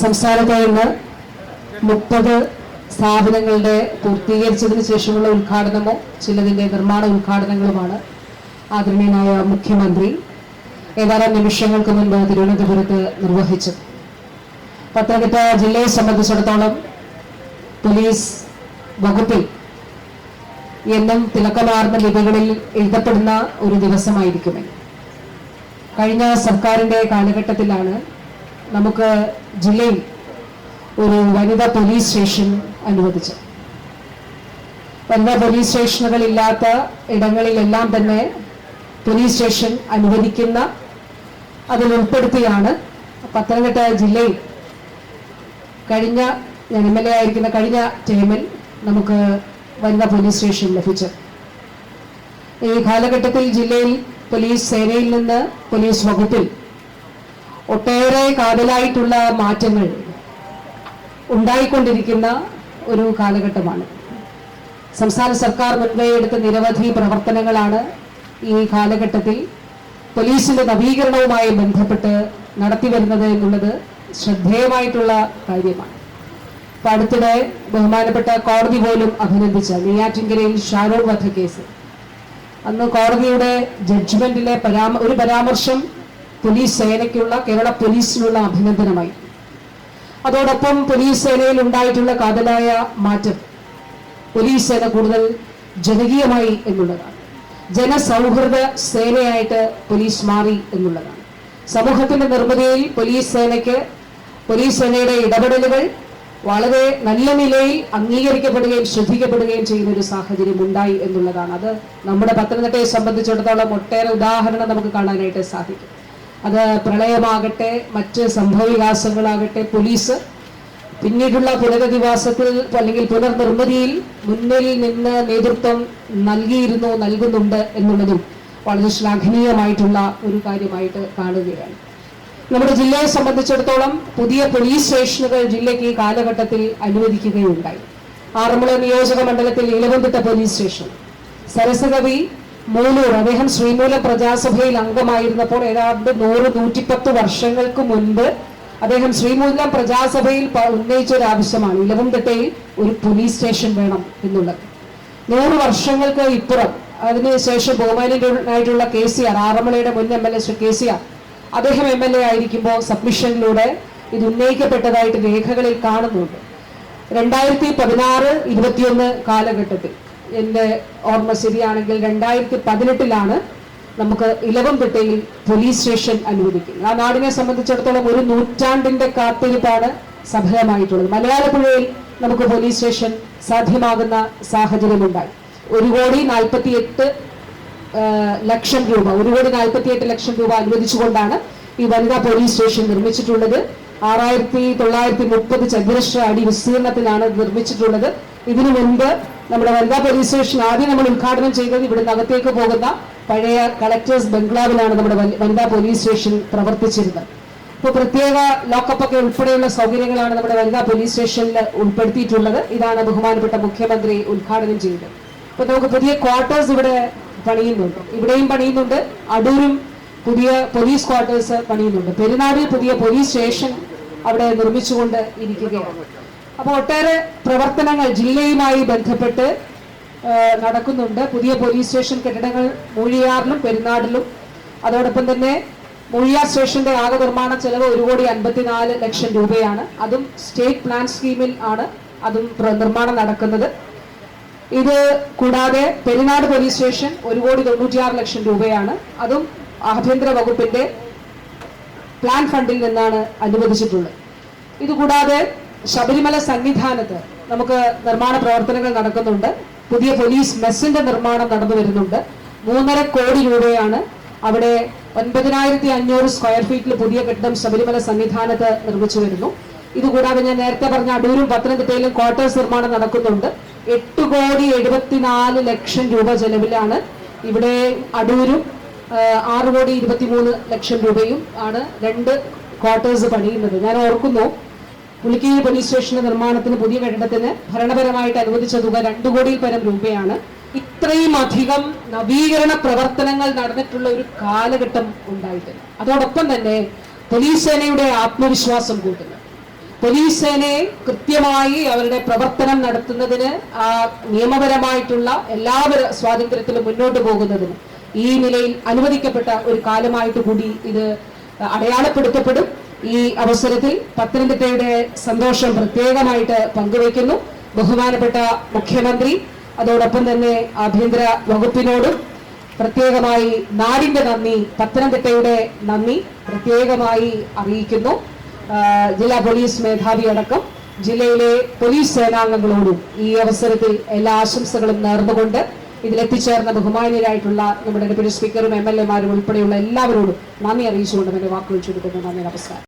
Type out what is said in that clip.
സംസ്ഥാനത്ത് ഇന്ന് മുപ്പത് സ്ഥാപനങ്ങളുടെ പൂർത്തീകരിച്ചതിന് ശേഷമുള്ള ഉദ്ഘാടനമോ ചിലതിന്റെ നിർമ്മാണ ഉദ്ഘാടനങ്ങളുമാണ് ആദരണീയനായ മുഖ്യമന്ത്രി ഏതാനും നിമിഷങ്ങൾക്ക് മുൻപ് തിരുവനന്തപുരത്ത് നിർവഹിച്ചത്. പത്തനംതിട്ട ജില്ലയെ സംബന്ധിച്ചിടത്തോളം പോലീസ് വകുപ്പിൽ എന്നും തിളക്കമാർന്ന ലിപികളിൽ എഴുതപ്പെടുന്ന ഒരു ദിവസമായിരിക്കുമേ. കഴിഞ്ഞ സർക്കാരിന്റെ കാലഘട്ടത്തിലാണ് നമുക്ക് ജില്ലയിൽ ഒരു വനിതാ പോലീസ് സ്റ്റേഷൻ അനുവദിച്ചു. വനിതാ പോലീസ് സ്റ്റേഷനുകൾ ഇല്ലാത്ത ഇടങ്ങളിലെല്ലാം തന്നെ പോലീസ് സ്റ്റേഷൻ അനുവദിക്കുന്ന അതിൽ ഉൾപ്പെടുത്തിയാണ് പത്തനംതിട്ട ജില്ലയിൽ കഴിഞ്ഞ ഞാൻ എം എൽ എ ആയിരിക്കുന്ന കഴിഞ്ഞ ടൈമിൽ നമുക്ക് വനിതാ പോലീസ് സ്റ്റേഷൻ ലഭിച്ചത്. ഈ കാലഘട്ടത്തിൽ ജില്ലയിൽ പോലീസ് സേനയിൽ നിന്ന് പോലീസ് വകുപ്പിൽ ഒട്ടേറെ കാതലായിട്ടുള്ള മാറ്റങ്ങൾ ഉണ്ടായിക്കൊണ്ടിരിക്കുന്ന ഒരു കാലഘട്ടമാണ്. സംസ്ഥാന സർക്കാർ മുൻകൈ എടുത്ത നിരവധി പ്രവർത്തനങ്ങളാണ് ഈ കാലഘട്ടത്തിൽ പോലീസിന്റെ നവീകരണവുമായി ബന്ധപ്പെട്ട് നടത്തി വരുന്നത് എന്നുള്ളത് ശ്രദ്ധേയമായിട്ടുള്ള കാര്യമാണ്. ഇപ്പൊ അടുത്തിടെ ബഹുമാനപ്പെട്ട കോടതി പോലും അഭിനന്ദിച്ച നെയ്യാറ്റിൻകരയിൽ വധ കേസ് അന്ന് കോടതിയുടെ ജഡ്ജ്മെന്റിലെ പരാമ ഒരു പരാമർശം പോലീസ് സേനയ്ക്കുള്ള കേരള പോലീസിനുള്ള അഭിനന്ദനമായി. അതോടൊപ്പം പോലീസ് സേനയിൽ ഉണ്ടായിട്ടുള്ള കാതലായ മാറ്റം പോലീസ് സേന കൂടുതൽ ജനകീയമായി എന്നുള്ളതാണ്. ജനസൗഹൃദ സേനയായിട്ട് പോലീസ് മാറി എന്നുള്ളതാണ്. സമൂഹത്തിന്റെ നിർമ്മിതിയിൽ പോലീസ് സേനയ്ക്ക് പോലീസ് സേനയുടെ ഇടപെടലുകൾ വളരെ നല്ല നിലയിൽ അംഗീകരിക്കപ്പെടുകയും ശ്രദ്ധിക്കപ്പെടുകയും ചെയ്യുന്ന ഒരു സാഹചര്യം ഉണ്ടായി എന്നുള്ളതാണ്. അത് നമ്മുടെ പത്തനംതിട്ടയെ സംബന്ധിച്ചിടത്തോളം ഒട്ടേറെ ഉദാഹരണം നമുക്ക് കാണാനായിട്ട് സാധിക്കും. അത് പ്രളയമാകട്ടെ മറ്റ് സംഭവവികാസങ്ങളാകട്ടെ പോലീസ് പിന്നീടുള്ള പുനരധിവാസത്തിൽ അല്ലെങ്കിൽ പുനർനിർമ്മിതിയിൽ മുന്നിൽ നിന്ന് നേതൃത്വം നൽകിയിരുന്നു നൽകുന്നുണ്ട് എന്നുള്ളതും വളരെ ശ്ലാഘനീയമായിട്ടുള്ള ഒരു കാര്യമായിട്ട് കാണുകയാണ്. നമ്മുടെ ജില്ലയെ സംബന്ധിച്ചിടത്തോളം പുതിയ പോലീസ് സ്റ്റേഷനുകൾ ജില്ലയ്ക്ക് ഈ കാലഘട്ടത്തിൽ അനുവദിക്കുകയുണ്ടായി. ആറന്മുള നിയോജക മണ്ഡലത്തിൽ ഇലവന്തിട്ട പോലീസ് സ്റ്റേഷൻ. സരസകവി മൂലൂർ അദ്ദേഹം ശ്രീമൂലം പ്രജാസഭയിൽ അംഗമായിരുന്നപ്പോൾ ഏതാണ്ട് നൂറ് നൂറ്റിപ്പത്ത് വർഷങ്ങൾക്ക് മുൻപ് അദ്ദേഹം ശ്രീമൂലം പ്രജാസഭയിൽ ഉന്നയിച്ച ഒരു ആവശ്യമാണ് ഇലവന്തിട്ടയിൽ ഒരു പോലീസ് സ്റ്റേഷൻ വേണം എന്നുള്ളത്. നൂറ് വർഷങ്ങൾക്ക് ഇപ്പുറം. അതിനുശേഷം ബഹുമാനായിട്ടുള്ള കെ സി ആർ ആറന്മുളയുടെ മുൻ M L A Shri K C R. അദ്ദേഹം എം എൽ എ ആയിരിക്കുമ്പോൾ സബ്മിഷനിലൂടെ ഇത് ഉന്നയിക്കപ്പെട്ടതായിട്ട് രേഖകളിൽ കാണുന്നുണ്ട്. രണ്ടായിരത്തി പതിനാറ് ഇരുപത്തിയൊന്ന് കാലഘട്ടത്തിൽ. എന്റെ ഓർമ്മ ശരിയാണെങ്കിൽ രണ്ടായിരത്തി പതിനെട്ടിലാണ് നമുക്ക് ഇലവംപെട്ടയിൽ പോലീസ് സ്റ്റേഷൻ അനുവദിക്കുന്നത്. ആ നാടിനെ സംബന്ധിച്ചിടത്തോളം ഒരു നൂറ്റാണ്ടിന്റെ കാത്തിരിപ്പാണ് സഫലമായിട്ടുള്ളത്. മലയാളപ്പുഴയിൽ നമുക്ക് പോലീസ് സ്റ്റേഷൻ സാധ്യമാകുന്ന സാഹചര്യമുണ്ടായി. ഒരു കോടി നാൽപ്പത്തി എട്ട് ലക്ഷം രൂപ ഒരു കോടി നാൽപ്പത്തി എട്ട് ലക്ഷം രൂപ അനുവദിച്ചുകൊണ്ടാണ് ഈ വനിതാ പോലീസ് സ്റ്റേഷൻ നിർമ്മിച്ചിട്ടുള്ളത്. ആറായിരത്തി തൊള്ളായിരത്തി മുപ്പത് ചതുരശ്ര അടി വിസ്തീർണത്തിലാണ് നിർമ്മിച്ചിട്ടുള്ളത്. ഇതിനു മുൻപ് നമ്മുടെ വനിതാ പോലീസ് സ്റ്റേഷൻ ആദ്യം നമ്മൾ ഉദ്ഘാടനം ചെയ്തത് ഇവിടുന്ന് അകത്തേക്ക് പോകുന്ന പഴയ കളക്ടേഴ്സ് ബംഗ്ലാവിലാണ് നമ്മുടെ വനി- വനിതാ പോലീസ് സ്റ്റേഷൻ പ്രവർത്തിച്ചിരുന്നത്. ഇപ്പോൾ പ്രത്യേക ലോക്കപ്പ് ഒക്കെ ഉൾപ്പെടെയുള്ള സൗകര്യങ്ങളാണ് നമ്മുടെ വനിതാ പോലീസ് സ്റ്റേഷനിൽ ഉൾപ്പെടുത്തിയിട്ടുള്ളത്. ഇതാണ് ബഹുമാനപ്പെട്ട മുഖ്യമന്ത്രി ഉദ്ഘാടനം ചെയ്തത്. ഇപ്പൊ നമുക്ക് പുതിയ ക്വാർട്ടേഴ്സ് ഇവിടെ പണിയുന്നുണ്ട്. ഇവിടെയും പണിയുന്നുണ്ട്. അടൂരും പുതിയ പോലീസ് ക്വാർട്ടേഴ്സ് പണിയുന്നുണ്ട്. പെരുന്നാടിൽ പുതിയ പോലീസ് സ്റ്റേഷൻ അവിടെ നിർമ്മിച്ചുകൊണ്ട് ഇരിക്കുകയാണ്. അപ്പോൾ ഒട്ടേറെ പ്രവർത്തനങ്ങൾ ജില്ലയുമായി ബന്ധപ്പെട്ട് നടക്കുന്നുണ്ട്. പുതിയ പോലീസ് സ്റ്റേഷൻ കെട്ടിടങ്ങൾ മൂഴിയാറിലും പെരുന്നാടിലും അതോടൊപ്പം തന്നെ മൂഴിയാർ സ്റ്റേഷന്റെ ആകെ നിർമ്മാണ ചെലവ് ഒരു കോടി അൻപത്തിനാല് ലക്ഷം രൂപയാണ്. അതും സ്റ്റേറ്റ് പ്ലാൻ സ്കീമിൽ ആണ് അതും നിർമ്മാണം നടക്കുന്നത്. ഇത് കൂടാതെ പെരിനാട് പോലീസ് സ്റ്റേഷൻ ഒരു കോടി തൊണ്ണൂറ്റിയാറ് ലക്ഷം രൂപയാണ്. അതും ആഭ്യന്തര വകുപ്പിന്റെ പ്ലാൻ ഫണ്ടിൽ നിന്നാണ് അനുവദിച്ചിട്ടുള്ളത്. ഇതുകൂടാതെ ശബരിമല സന്നിധാനത്ത് നമുക്ക് നിർമ്മാണ പ്രവർത്തനങ്ങൾ നടക്കുന്നുണ്ട്. പുതിയ പോലീസ് മെസ്സിന്റെ നിർമ്മാണം നടന്നു വരുന്നുണ്ട്. മൂന്നര കോടി രൂപയാണ് അവിടെ ഒൻപതിനായിരത്തി അഞ്ഞൂറ് സ്ക്വയർ ഫീറ്റിൽ പുതിയ കെട്ടിടം ശബരിമല സന്നിധാനത്ത് നിർമ്മിച്ചു വരുന്നു. ഇതുകൂടാതെ ഞാൻ നേരത്തെ പറഞ്ഞ അടൂരും പത്തനംതിട്ടയിലും ക്വാർട്ടേഴ്സ് നിർമ്മാണം നടക്കുന്നുണ്ട്. എട്ട് കോടി എഴുപത്തിനാല് ലക്ഷം രൂപ ചെലവിലാണ് ഇവിടെ അടൂരും ആറ് കോടി ഇരുപത്തിമൂന്ന് ലക്ഷം രൂപയും ആണ് രണ്ട് ക്വാർട്ടേഴ്സ് പണിയുന്നത്. ഞാൻ ഓർക്കുന്നു പുളിക്കീഴ് പോലീസ് സ്റ്റേഷന്റെ നിർമ്മാണത്തിന് പുതിയ കെട്ടിടത്തിന് ഭരണപരമായിട്ട് അനുവദിച്ച തുക രണ്ടു കോടിയിൽ പരം രൂപയാണ്. ഇത്രയും അധികം നവീകരണ പ്രവർത്തനങ്ങൾ നടന്നിട്ടുള്ള ഒരു കാലഘട്ടം ഉണ്ടായിട്ടില്ല. അതോടൊപ്പം തന്നെ പോലീസ് സേനയുടെ ആത്മവിശ്വാസം കൂട്ടുന്നു. പോലീസ് സേനയെ കൃത്യമായി അവരുടെ പ്രവർത്തനം നടത്തുന്നതിന് നിയമപരമായിട്ടുള്ള എല്ലാവര സ്വാതന്ത്ര്യത്തിലും മുന്നോട്ട് പോകുന്നതിന് ഈ നിലയിൽ അനുവദിക്കപ്പെട്ട ഒരു കാലമായിട്ട് കൂടി ഇത് അടയാളപ്പെടുത്തപ്പെടും. ഈ അവസരത്തിൽ പത്തനംതിട്ടയുടെ സന്തോഷം പ്രത്യേകമായിട്ട് പങ്കുവയ്ക്കുന്നു. ബഹുമാനപ്പെട്ട മുഖ്യമന്ത്രി അതോടൊപ്പം തന്നെ ആഭ്യന്തര വകുപ്പിനോടും പ്രത്യേകമായി നാടിന്റെ നന്ദി പത്തനംതിട്ടയുടെ നന്ദി പ്രത്യേകമായി അറിയിക്കുന്നു. ജില്ലാ പോലീസ് മേധാവി അടക്കം ജില്ലയിലെ പോലീസ് സേനാംഗങ്ങളോടും ഈ അവസരത്തിൽ എല്ലാ ആശംസകളും നേർന്നുകൊണ്ട് ഇതിലെത്തിച്ചേർന്ന ബഹുമാനീയരായിട്ടുള്ള നമ്മുടെ ഡെപ്യൂട്ടി സ്പീക്കറും എം എൽ എമാരും ഉൾപ്പെടെയുള്ള എല്ലാവരോടും നന്ദി അറിയിച്ചുകൊണ്ട് എന്റെ വാക്കുകൾ ചുരുക്കുന്നു. നന്ദി നമസ്കാരം.